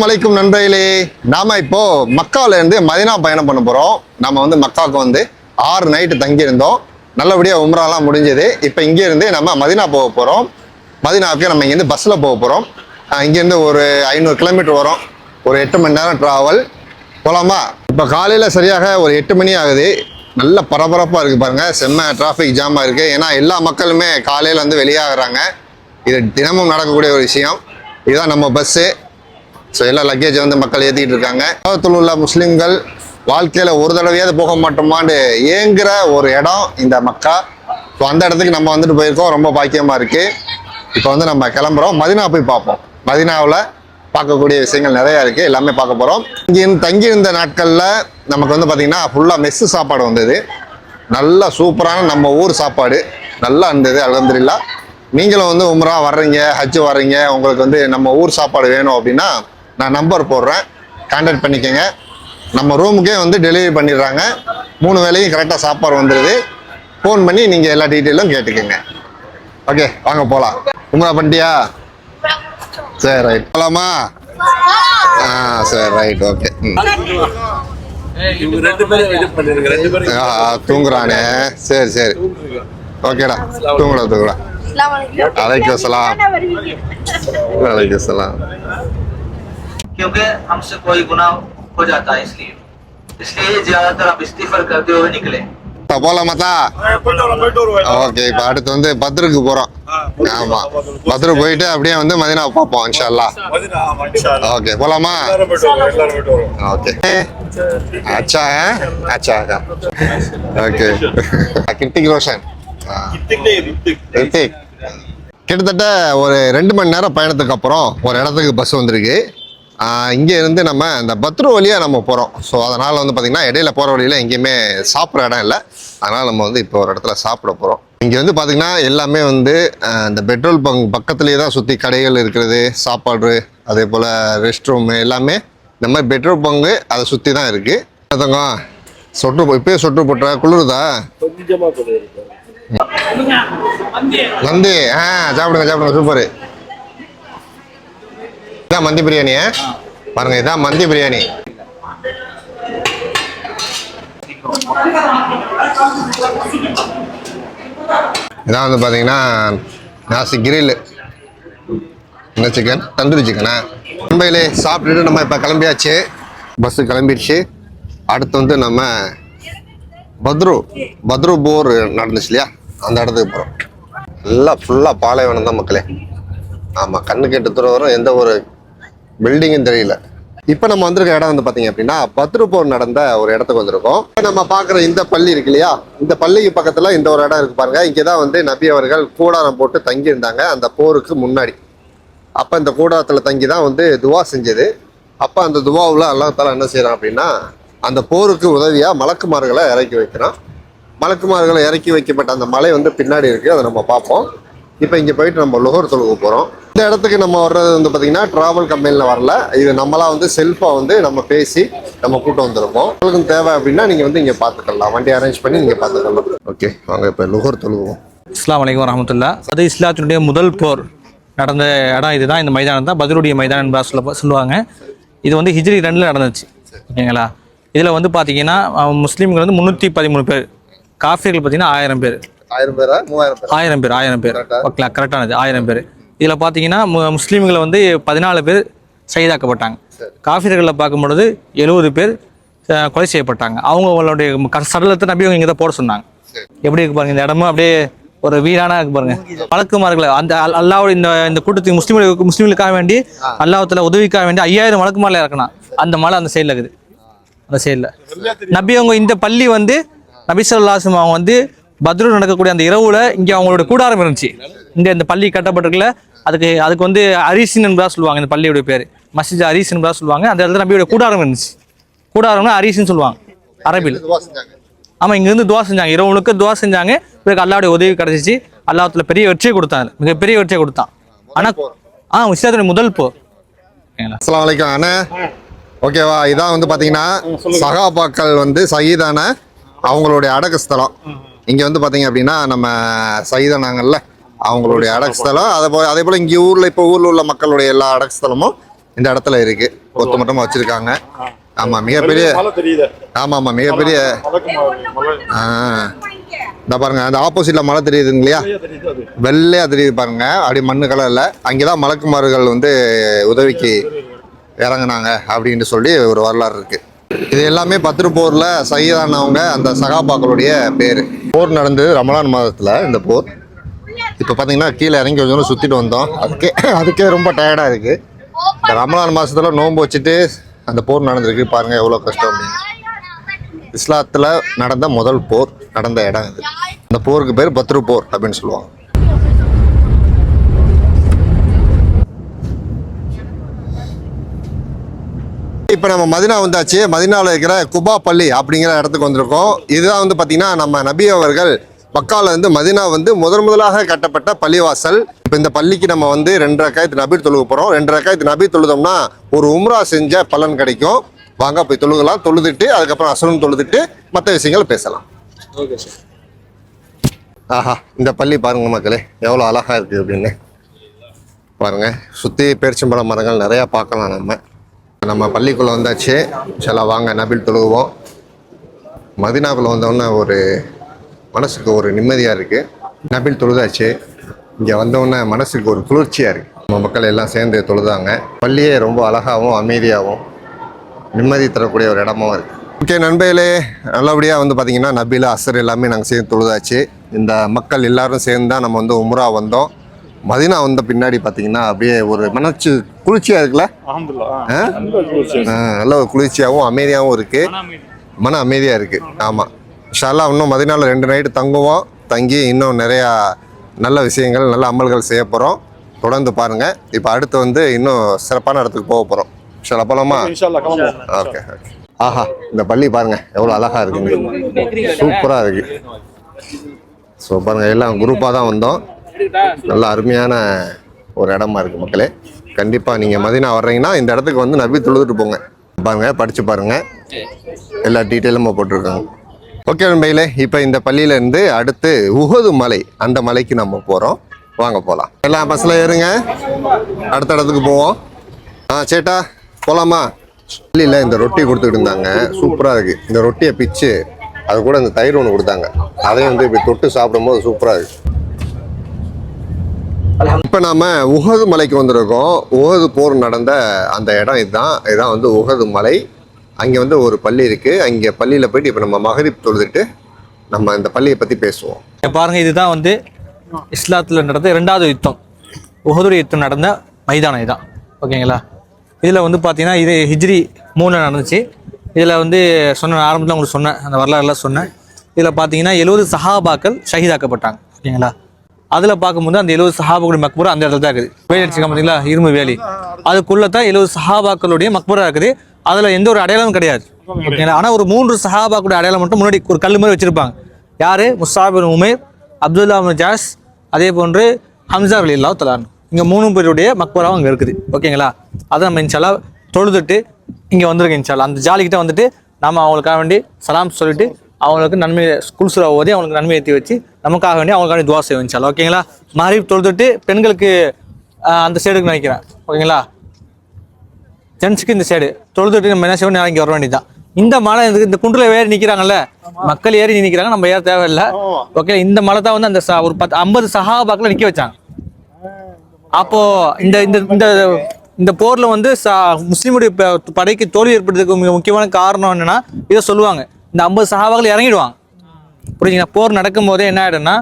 அலைக்கும் நண்பர்களே நாம இப்போ மக்கால இருந்து மதினா பயணம் பண்ண போறோம். நம்ம வந்து மக்காவுக்கு வந்து ஆறு நைட்டு தங்கியிருந்தோம். நல்லபடியாக நல்லபடியா உம்ராலாம் முடிஞ்சது. இப்போ இங்கிருந்து நம்ம மதினா போக போறோம். மதினாவுக்கு நம்ம இங்கேருந்து பஸ்ல போக போறோம். இங்கேருந்து ஒரு ஐநூறு கிலோமீட்டர் வரும். ஒரு எட்டு மணி நேரம் டிராவல் போலாமா? இப்போ காலையில் சரியாக ஒரு எட்டு மணி ஆகுது. நல்ல பரபரப்பாக இருக்குது பாருங்கள் செம்ம டிராஃபிக் ஜாமாக இருக்குது ஏன்னா எல்லா மக்களுமே காலையில் வந்து வெளியாகிறாங்க. இது தினமும் நடக்கக்கூடிய ஒரு விஷயம். இதுதான் நம்ம பஸ்ஸு ஸோ எல்லா லக்கேஜ் வந்து மக்கள் ஏற்றிக்கிட்டு இருக்காங்க. உலகத்தில் உள்ள முஸ்லீம்கள் வாழ்க்கையில் ஒரு தடவையாவது போக மாட்டோமான்னு ஏங்குற ஒரு இடம் இந்த மக்கா. ஸோ அந்த இடத்துக்கு நம்ம வந்துட்டு போயிருக்கோம். ரொம்ப பாக்கியமாக இருக்குது இப்போ வந்து நம்ம கிளம்புறோம். மதினா போய் பார்ப்போம். மதினாவில் பார்க்கக்கூடிய விஷயங்கள் நிறையா இருக்குது எல்லாமே பார்க்க போகிறோம் இங்கே தங்கியிருந்த நாட்களில் நமக்கு வந்து பார்த்திங்கன்னா ஃபுல்லாக மெஸ்ஸு சாப்பாடு வந்தது. நல்லா சூப்பரான நம்ம ஊர் சாப்பாடு. நல்லா இருந்தது அலமதுல்லா நீங்களும் வந்து உம்ரா வர்றீங்க ஹஜ் வர்றீங்க. உங்களுக்கு வந்து நம்ம ஊர் சாப்பாடு வேணும் அப்படின்னா நான் நம்பர் போடுறேன். கான்டாக்ட் பண்ணிக்கோங்க. நம்ம ரூமுக்கே வந்து டெலிவரி பண்ணிடுறாங்க. மூணு வேளையும் கரெக்டாக சாப்பாடு வந்துடுது ஃபோன் பண்ணி நீங்கள் எல்லா டீட்டெயிலும் கேட்டுக்கோங்க. ஓகே வாங்க போகலாம் உம்ரா பண்ணிட்டியா? சரி ரைட் போகலாமா ஆ சரி ரைட் ஓகே தூங்குறானே. சரி சரி. ஓகேடா தூங்குடா தூங்குடா. அலைக்கும். சலாம் அலைக்கும் சலாம் क्योंकि हमसे कोई गुनाह हो जाता है इसलिए इसलिए ज्यादातर आप इस्तीफर करते हुए निकले போலாமாத்தா போயிட்டு வரோம் போயிட்டு வருவோம் ஓகே இப்போ அடுத்து வந்து பத்ருக்கு போகிறோம் ஆமா பத்ரு போயிட்டு அப்படியே வந்து மதினா பார்ப்போம் இன்ஷால்லா மதினா ஆமா இன்ஷா அல்லாஹ். ஓகே போலாமா எல்லாரும் போயிட்டு வருவோம் எல்லாரும் போயிட்டு வருவோம் ஓகே अच्छा है अच्छा है ஓகே கிருத்திக் ரோஷன் ஆ. இத்திக்னே இது, இத்திக். ரித்திக் கிட்டத்தட்ட ஒரு ரெண்டு மணி நேரம் பயணத்துக்கு அப்புறம் ஒரு இடத்துக்கு பஸ் வந்திருக்கு இங்கே இருந்து நம்ம இந்த பத்ரு வழியாக நம்ம போகிறோம் ஸோ அதனால் வந்து பார்த்திங்கன்னா இடையில போகிற வழியில் எங்கேயுமே சாப்பிட்ற இடம் இல்லை. அதனால் நம்ம வந்து இப்போ ஒரு இடத்துல சாப்பிட போகிறோம் இங்கே வந்து பார்த்திங்கன்னா எல்லாமே வந்து இந்த பெட்ரோல் பங்க் பக்கத்துலேயே தான் சுற்றி கடைகள் இருக்கிறது சாப்பாடு அதே போல் ரெஸ்ட் ரூமு எல்லாமே இந்த மாதிரி பெட்ரோல் பங்கு அதை சுற்றி தான் இருக்குது தங்கம் சொட்டு இப்பயே சொட்டு போட்டுற குளிருதா? நந்தி ஆ சாப்பிடுங்க சாப்பிடுங்க சூப்பர். இதான் மந்தி பிரியாணி பாருங்க இதான் மந்தி பிரியாணி. இதான் வந்து பார்த்தீங்கன்னா நாசி கிரில் என்ன சிக்கன் தந்தூரி சிக்கனா மும்பையிலே சாப்பிட்டுட்டு நம்ம இப்போ கிளம்பியாச்சு. பஸ்ஸு கிளம்பிடுச்சு அடுத்து வந்து நம்ம பத்ரு பத்ரு போர் நடந்துச்சு இல்லையா? அந்த இடத்துக்கு போகிறோம் எல்லாம் ஃபுல்லாக பாலைவனம் தான் மக்களே. ஆமாம் கண்ணு கெட்டு தூரம் வரும் எந்த ஒரு பில்டிங்கும் தெரியல. இப்போ நம்ம வந்திருக்க இடம் வந்து பார்த்தீங்க அப்படின்னா பத்ரு போர் நடந்த ஒரு இடத்துக்கு வந்திருக்கோம். இப்போ நம்ம பார்க்குற இந்த பள்ளி இருக்கு இல்லையா? இந்த பள்ளிக்கு பக்கத்தில் இந்த ஒரு இடம் இருக்கு பாருங்க. இங்கே தான் வந்து நபி அவர்கள் கூடாரம் போட்டு தங்கியிருந்தாங்க. அந்த போருக்கு முன்னாடி. அப்போ இந்த கூடாரத்தில் தங்கி தான் வந்து துவா செஞ்சது. அப்போ அந்த துவாவில் அல்லாத்தால என்ன செய்கிறான் அப்படின்னா அந்த போருக்கு உதவியாக மலக்குமார்களை இறக்கி வைக்கிறான். மலக்குமார்களை இறக்கி வைக்கப்பட்ட அந்த மலை வந்து பின்னாடி இருக்குது அதை நம்ம பார்ப்போம். இப்போ இங்கே போயிட்டு நம்ம லுகர் தொழுக போகிறோம் இந்த இடத்துக்கு நம்ம வர்றது வந்து பார்த்திங்கன்னா ட்ராவல் கம்பெனியில் வரல. இது நம்மளாக வந்து செல்ஃபாக வந்து நம்ம பேசி நம்ம கூட்டம் வந்திருக்கோம் உங்களுக்கு தேவை அப்படின்னா நீங்கள் வந்து இங்கே பார்த்துக்கலாம் வண்டி அரேஞ்ச் பண்ணி நீங்கள் பார்த்துக்கலாம் ஓகே வாங்க இப்போ லுகர் தொழுவோம் இஸ்லாம் அலைக்கும் வரமத்துல்லா அது இஸ்லாத்தினுடைய முதல் போர். நடந்த இடம் இதுதான். இந்த மைதானம் தான். பதிலுடைய மைதானம் என்பதா சொல்ல சொல்லுவாங்க. இது வந்து ஹிஜ்ரி ரெண்டில் நடந்துச்சு. ஓகேங்களா? இதில் வந்து பார்த்தீங்கன்னா முஸ்லீம்கள் வந்து முந்நூற்றி பதிமூணு பேர். காஃபிர்கள் பார்த்தீங்கன்னா ஆயிரம் பேர். ஆயிரம் பேரா? மூவாயிரம் பேர்? ஆயிரம் பேர் ஆயிரம் பேர். கரெக்டானது ஆயிரம் பேர். இதில் பார்த்தீங்கன்னா முஸ்லீம்களை வந்து பதினாலு பேர் சைதாக்கப்பட்டாங்க காஃபிர்களில் பார்க்கும் பொழுது எழுபது பேர் கொலை செய்யப்பட்டாங்க. அவங்களுடைய க- சடலத்தை நம்பி அவங்க இங்கே தான் போட சொன்னாங்க. எப்படி இருக்கு பாருங்க இந்த இடமும் அப்படியே ஒரு வீடான இருக்கு பாருங்க. வழக்குமார்களை அந்த அல்- அல்லாஹ்வுடைய இந்த இந்த கூட்டத்துக்கு முஸ்லீம்களுக்கு முஸ்லீம்களுக்காக வேண்டி அல்லாஹ்வுத்தால உதவிக்காக வேண்டி ஐயாயிரம் வழக்குமாரில் இறக்கணும் அந்த மலை அந்த சைடில் இருக்குது. அந்த சைடில் நபி அவங்க இந்த பள்ளி வந்து நபி சொல்லாசம் அவங்க வந்து பத்ரு நடக்கக்கூடிய அந்த இரவுல இங்கே அவங்களோட கூடாரம் இருந்துச்சு. இந்த இந்த பள்ளி கட்டப்பட்டிருக்குல்ல அதுக்கு அதுக்கு வந்து அரிசின் என்பதா சொல்லுவாங்க இந்த பள்ளியோட பேர். மஸ்ஜித் அரிசின் என்பதா சொல்லுவாங்க அந்த இடத்துல நபியோட கூடாரம் இருந்துச்சு. கூடாரம்னா அரிசின்னு சொல்லுவாங்க அரபில். ஆமாம் இங்கேருந்து துவா செஞ்சாங்க. இரவு முழுக்க துவா செஞ்சாங்க பிறகு அல்லாவுடைய உதவி கிடைச்சிச்சு. அல்லாஹ்வுத்தால பெரிய வெற்றியை கொடுத்தாங்க மிகப்பெரிய வெற்றியை கொடுத்தான். ஆனால் ஆ இஸ்லாத்துடைய முதல் போர். ஓகேங்களா அஸ்ஸலாமு அலைக்கும் அண்ணே. ஓகேவா? இதான் வந்து பாத்தீங்கன்னா சகாபாக்கள் வந்து சகிதான அவங்களுடைய அடக்க ஸ்தலம். இங்க வந்து பாத்தீங்க அப்படின்னா நம்ம சகிதானாங்கல்ல அவங்களுடைய அடக்க ஸ்தலம் அதே போல அதே போல இங்க ஊர்ல இப்போ ஊர்ல உள்ள மக்களுடைய எல்லா அடக்க ஸ்தலமும் இந்த இடத்துல இருக்கு. ஒத்து மொத்தமா வச்சிருக்காங்க. ஆமா மிகப்பெரிய மலை தெரியுது. ஆமா ஆமா மிகப்பெரிய ஆ, இந்த பாருங்க அந்த ஆப்போசிட்ல மலை தெரியுதுங்க இல்லையா? வெள்ளையா தெரியுது பாருங்க. அப்படி மண்ணு கலர்ல அங்கேதான் மலக்குமார்கள் வந்து உதவிக்கு இறங்குனாங்க அப்படின்னு சொல்லி ஒரு வரலாறு இருக்கு. இது எல்லாமே பத்ரு போர்ல சகிதானவங்க அந்த சகாபாக்களுடைய பேர். போர் நடந்தது ரமலான் மாதத்தில் இந்த போர். இப்போ பார்த்தீங்கன்னா கீழே இறங்கி கொஞ்சம் சுற்றிட்டு வந்தோம். அதுக்கே அதுக்கே ரொம்ப டயர்டாக இருக்குது இந்த ரமலான் மாதத்தில் நோன்பு வச்சுட்டு அந்த போர் நடந்திருக்கு. பாருங்கள் எவ்வளோ கஷ்டம் அப்படின்னு. இஸ்லாத்தில் நடந்த முதல் போர் நடந்த இடம் இது. இந்த போருக்கு பேர் பத்ரு போர் அப்படின்னு சொல்லுவாங்க. இப்போ நம்ம மதினா வந்தாச்சு. மதினாவில் இருக்கிற குபா பள்ளி அப்படிங்கிற இடத்துக்கு வந்திருக்கோம். இதுதான் வந்து பார்த்தீங்கன்னா நம்ம நபி அவர்கள் மக்கால இருந்து மதினா வந்து முதன் முதலாக கட்டப்பட்ட பள்ளிவாசல். இப்போ இந்த பள்ளிக்கு நம்ம வந்து ரெண்டு ரக்காயத்து நபீர் தொழுக போகிறோம் ரெண்டு ரக்காயத்து நபீர் தொழுதோம்னா ஒரு உம்ரா செஞ்ச பலன் கிடைக்கும். வாங்க போய் தொழுகலாம். தொழுதுட்டு அதுக்கப்புறம் அசலும் தொழுதுட்டு மற்ற விஷயங்கள் பேசலாம். ஆஹா இந்த பள்ளி பாருங்க மக்களே எவ்வளோ அழகா இருக்கு அப்படின்னு. பாருங்க சுற்றி பேரிச்சம்பழம் மரங்கள் நிறையா பார்க்கலாம் நம்ம. நம்ம பள்ளிக்குள்ளே வந்தாச்சு. சில வாங்க நபில் தொழுவோம். மதினாக்குள்ளே வந்தோடனே ஒரு மனசுக்கு ஒரு நிம்மதியாக இருக்குது நபில் தொழுதாச்சு. இங்கே வந்தோடனே மனசுக்கு ஒரு குளிர்ச்சியாக இருக்குது நம்ம மக்கள் எல்லாம் சேர்ந்து தொழுதாங்க. பள்ளியே ரொம்ப அழகாகவும் அமைதியாகவும் நிம்மதி தரக்கூடிய ஒரு இடமாவும் இருக்குது ஓகே நண்பர்களே நல்லபடியாக வந்து பார்த்திங்கன்னா நபில அசர் எல்லாமே நாங்கள் சேர்ந்து தொழுதாச்சு. இந்த மக்கள் எல்லோரும் சேர்ந்து தான் நம்ம வந்து உம்ரா வந்தோம். மதினா வந்த பின்னாடி பார்த்தீங்கன்னா அப்படியே ஒரு மனச்சு குளிர்ச்சியாக இருக்குல்ல? நல்ல ஒரு குளிர்ச்சியாகவும் அமைதியாகவும் இருக்குது மன அமைதியாக இருக்குது ஆமாம் ஷாலா இன்னும் மதினால ரெண்டு நைட்டு தங்குவோம். தங்கி இன்னும் நிறையா நல்ல விஷயங்கள் நல்ல அமல்கள் செய்ய போகிறோம் தொடர்ந்து பாருங்கள் இப்போ அடுத்து வந்து இன்னும் சிறப்பான இடத்துக்கு போக போகிறோம் ஷாலா போலாமா? ஓகே ஓகே ஆஹா இந்த பள்ளி பாருங்க. எவ்வளோ அழகா இருக்குங்க சூப்பராக இருக்கு. ஸோ பாருங்க எல்லாம் குரூப்பாக தான் வந்தோம். நல்ல அருமையான ஒரு இடமா இருக்கு மக்களே. கண்டிப்பாக நீங்கள் மதினா வர்றீங்கன்னா இந்த இடத்துக்கு வந்து நபி தொழுதுட்டு போங்க. பாருங்க படிச்சு பாருங்க. எல்லா டீட்டெயிலுமே போட்டிருக்காங்க. ஓகே நண்பையிலே இப்போ இந்த பள்ளியிலேருந்து அடுத்து உகது மலை அந்த மலைக்கு நம்ம போகிறோம் வாங்க போகலாம் எல்லாம் பஸ்ஸில் ஏறுங்க. அடுத்த இடத்துக்கு போவோம். ஆ சேட்டா போலாமா? இல்லை இந்த ரொட்டி கொடுத்துட்டு இருந்தாங்க. சூப்பராக இருக்கு. இந்த ரொட்டியை பிச்சு அது கூட இந்த தயிர் ஒன்று கொடுத்தாங்க. அதையும் வந்து இப்படி தொட்டு சாப்பிடும்போது சூப்பராக இருக்கு. இப்போ நாம உகது மலைக்கு வந்திருக்கோம். உகது போர் நடந்த அந்த இடம் இதுதான். இதுதான் வந்து உகது மலை. அங்கே வந்து ஒரு பள்ளி இருக்கு. அங்கே பள்ளியில் போயிட்டு இப்போ நம்ம மகரிப் தொழுதுட்டு நம்ம இந்த பள்ளியை பற்றி பேசுவோம். இங்க பாருங்க இதுதான் வந்து இஸ்லாத்தில் நடந்த இரண்டாவது யுத்தம். உஹதுடைய யுத்தம் நடந்த மைதானம் இதான் ஓகேங்களா? இதில் வந்து பார்த்தீங்கன்னா இது ஹிஜ்ரி மூணில் நடந்துச்சு. இதில் வந்து சொன்ன ஆரம்பத்தில் உங்களுக்கு சொன்னேன் அந்த வரலாறுலாம் சொன்னேன். இதில் பார்த்தீங்கன்னா எழுபது சஹாபாக்கள் ஷஹீதாக்கப்பட்டாங்க. ஓகேங்களா? அதில் பார்க்கும்போது அந்த எழுபது சஹாபாக்களுடைய மக்பூரா அந்த இடத்துல தான் இருக்குது. வேலி அடிச்சிருக்காங்க பார்த்தீங்களா இரும்பு வேலி. அதுக்குள்ளே தான் எழுபது சஹாபாக்களுடைய மக்பூரா இருக்குது. அதில் எந்த ஒரு அடையாளமும் கிடையாது. ஓகேங்களா ஆனால் ஒரு மூன்று சஹாபாக்களுடைய அடையாளம் மட்டும் முன்னாடி ஒரு கல் மாதிரி வச்சிருப்பாங்க. யாரு? முஸ்தாபின் உமேர் அப்துல்லா ஜாஸ் அதே போன்று ஹம்சா அலி அல்லா தலான் இங்கே மூணு பேருடைய மக்பராவும் அங்கே இருக்குது. ஓகேங்களா? அதை நம்ம இன்ஷால்லா தொழுதுட்டு இங்கே வந்திருக்கோம் இன்ஷால்லா அந்த ஜாலிக்கிட்ட வந்துட்டு நம்ம அவங்களுக்காக வேண்டி சலாம் சொல்லிட்டு அவங்களுக்கு நன்மை குல்சுரா ஓதி அவங்களுக்கு நன்மை ஏற்றி வச்சு நமக்காக வேண்டி அவங்களுக்காக வேண்டி துவா செய்வோம் இன்ஷால்லா ஓகேங்களா? மாறி தொழுதுட்டு பெண்களுக்கு அந்த சைடுக்கு நினைக்கிறேன். ஓகேங்களா? ஜென்ஸுக்கு இந்த சைடு. தொழுதுட்டு நம்ம என்ன செய்வோம்? இங்கே வர வேண்டியதுதான். இந்த மலை இந்த குன்றுல ஏறி நிற்கிறாங்கல்ல மக்கள் ஏறி நிற்கிறாங்க நம்ம ஏற தேவையில்லை. ஓகே இந்த மலை தான் வந்து அந்த ஒரு பத்து ஐம்பது சஹாபாக்களை நிற்க வச்சாங்க. அப்போ இந்த இந்த இந்த இந்த போர்ல வந்து ச- முஸ்லிமுடைய படைக்கு தோல்வி ஏற்படுறதுக்கு மிக முக்கியமான காரணம் என்னன்னா இதை சொல்லுவாங்க. இந்த ஐம்பது சஹாபாக்கள் இறங்கிடுவாங்க. புரியுங்களா போர் நடக்கும் போதே என்ன ஆயிடும்னா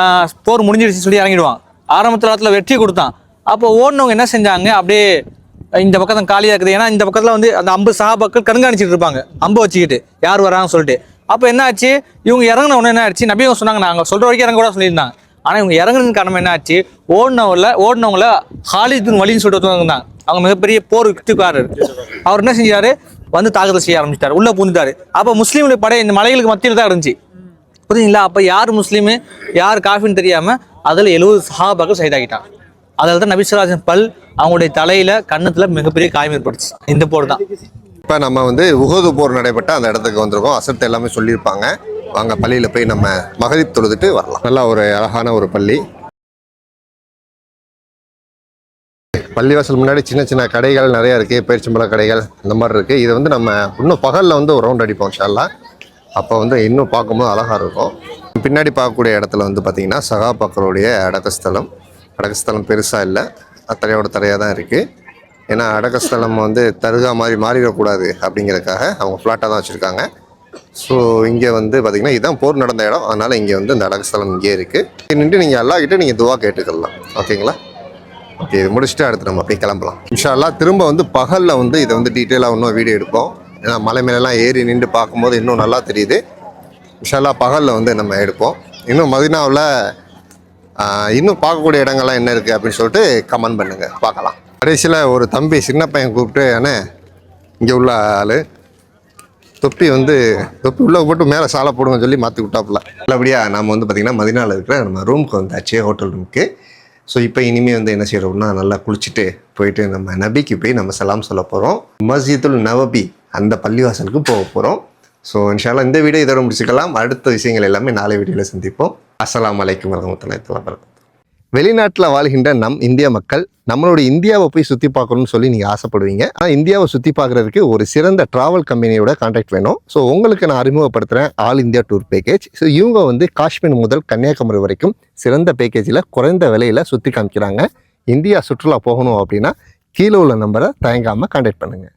ஆஹ், போர் முடிஞ்சிடுச்சு சொல்லி இறங்கிடுவான் ஆரம்பத்துல காலத்துல வெற்றி கொடுத்தான். அப்போ ஓடினவங்க என்ன செஞ்சாங்க? அப்படியே இந்த பக்கத்தான் காலியா இருக்குது. ஏன்னா இந்த பக்கத்துல வந்து அந்த அம்பு சஹாபாக்கள் கண்காணிச்சிட்டு இருப்பாங்க. அம்பு வச்சுக்கிட்டு. யார் வராங்கன்னு சொல்லிட்டு. அப்போ என்ன ஆச்சு? இவங்க இறங்கின உடனே என்ன ஆச்சு நபியும் சொன்னாங்க நாங்க சொல்ற வரைக்கும் இறங்க கூட சொல்லியிருந்தாங்க. ஆனா இவங்க இறங்குனதுக்கு காரணம் என்ன ஆச்சு? ஓடினவங்கள ஓடினவங்கள ஹாலித் பின் வலின்னு சொல்லிட்டு இருந்தாங்க. அவங்க மிகப்பெரிய போர் வெற்றிக்காரர் அவர் என்ன செஞ்சாரு? வந்து தாக்குதல் செய்ய ஆரம்பிச்சிட்டாரு. உள்ள பூந்துட்டாரு அப்ப முஸ்லீம்களுடைய படை இந்த மலைகளுக்கு மத்தியில் தான் இருந்துச்சு. புரியுதுங்களா? அப்ப யார் முஸ்லீமு யார் காஃபின்னு தெரியாம அதுல எழுபது சஹாபாக்கள் சைதாகிட்டாங்க அதில் தான் நபிசுராஜன் பல் அவங்களுடைய தலையில கன்னத்துல மிகப்பெரிய காயம் ஏற்பட்டுச்சு இந்த போர் தான். இப்போ நம்ம வந்து உகது போர் நடைபெற்ற அந்த இடத்துக்கு வந்திருக்கோம். அசத்து எல்லாமே சொல்லியிருப்பாங்க. வாங்க பள்ளியில் போய் நம்ம மகதி தொழுதுட்டு வரலாம். நல்லா ஒரு அழகான ஒரு பள்ளி. பள்ளிவாசல் முன்னாடி சின்ன சின்ன கடைகள் நிறைய இருக்குது பேரிச்சம்பழ கடைகள் இந்த மாதிரி இருக்குது இது வந்து நம்ம இன்னும் பகலில் வந்து ஒரு ரவுண்ட் அடிப்போம் ஷாலா அப்போ வந்து இன்னும் பார்க்கும்போது அழகாக இருக்கும். பின்னாடி பார்க்கக்கூடிய இடத்துல வந்து பார்த்திங்கன்னா சகாபாக்கருடைய அடக்கஸ்தலம். அடக்கஸ்தலம் பெருசாக இல்லை. தரையோட தரையாக தான் இருக்குது ஏன்னா அடக்கஸ்தலம் வந்து தருகா மாதிரி மாறிடக்கூடாது அப்படிங்கிறதுக்காக அவங்க ஃப்ளாட்டாக தான் வச்சுருக்காங்க. ஸோ இங்கே வந்து பார்த்திங்கன்னா இதுதான் போர் நடந்த இடம். அதனால் இங்கே வந்து இந்த அடக்கஸ்தலம் இங்கே இருக்குது நின்று நீங்கள் எல்லா கிட்டே நீங்கள் துவா கேட்டுக்கலாம். ஓகேங்களா? ஓகே இது முடிச்சுட்டு அடுத்து நம்ம அப்படியே கிளம்பலாம். இன்ஷால்லாம் திரும்ப வந்து பகலில் வந்து இதை வந்து டீட்டெயிலாக இன்னும் வீடியோ எடுப்போம். ஏன்னா மலை மேலெல்லாம் ஏறி நின்று பார்க்கும்போது இன்னும் நல்லா தெரியுது. இன்ஷால்லா பகலில் வந்து நம்ம எடுப்போம். இன்னும் மதினாவில் இன்னும் பார்க்கக்கூடிய இடங்கள்லாம் என்ன இருக்குது அப்படின்னு சொல்லிட்டு கமெண்ட் பண்ணுங்கள் பார்க்கலாம். கடைசியில் ஒரு தம்பி சின்ன பையன் கூப்பிட்டு அண்ணே இங்கே உள்ள ஆள் தொப்பி வந்து தொப்பி உள்ளே போட்டு மேலே சாலை போடுங்கன்னு சொல்லி மாற்றி விட்டாப்புல. நல்லபடியாக நம்ம வந்து பார்த்திங்கன்னா மதினாவில் இருக்கிற நம்ம ரூமுக்கு வந்தாச்சு ஹோட்டல் ரூமுக்கு ஸோ இப்போ இனிமேல் வந்து என்ன செய்கிறோம்னா நல்லா குளிச்சுட்டு போயிட்டு நம்ம நபிக்கு போய் நம்ம சலாம் சொல்ல போகிறோம் மஸ்ஜிதுல் நவபி அந்த பள்ளிவாசலுக்கு போக போகிறோம் ஸோ இன்ஷால்லா இந்த வீடியோ இதோட முடிச்சுக்கலாம். அடுத்த விஷயங்கள் எல்லாமே நாளை வீடியோவில் சந்திப்போம். அஸ்லாம் வலைக்கம் வரமத்துல வரகாத்துஹு வெளிநாட்டில் வாழ்கின்ற நம் இந்திய மக்கள் நம்மளுடைய இந்தியாவை போய் சுற்றி பார்க்கணும்னு சொல்லி நீங்கள் ஆசைப்படுவீங்க. ஆனால் இந்தியாவை சுற்றி பார்க்குறதுக்கு ஒரு சிறந்த ட்ராவல் கம்பெனியோட கான்டாக்ட் வேணும். ஸோ உங்களுக்கு நான் அறிமுகப்படுத்துகிறேன் all India tour package so இவங்க வந்து காஷ்மீர் முதல் கன்னியாகுமரி வரைக்கும் சிறந்த பேக்கேஜில் குறைந்த விலையில் சுற்றி காமிக்கிறாங்க. இந்தியா சுற்றுலா போகணும் அப்படின்னா கீழே உள்ள நம்பரை தயங்காமல் கான்டாக்ட் பண்ணுங்கள்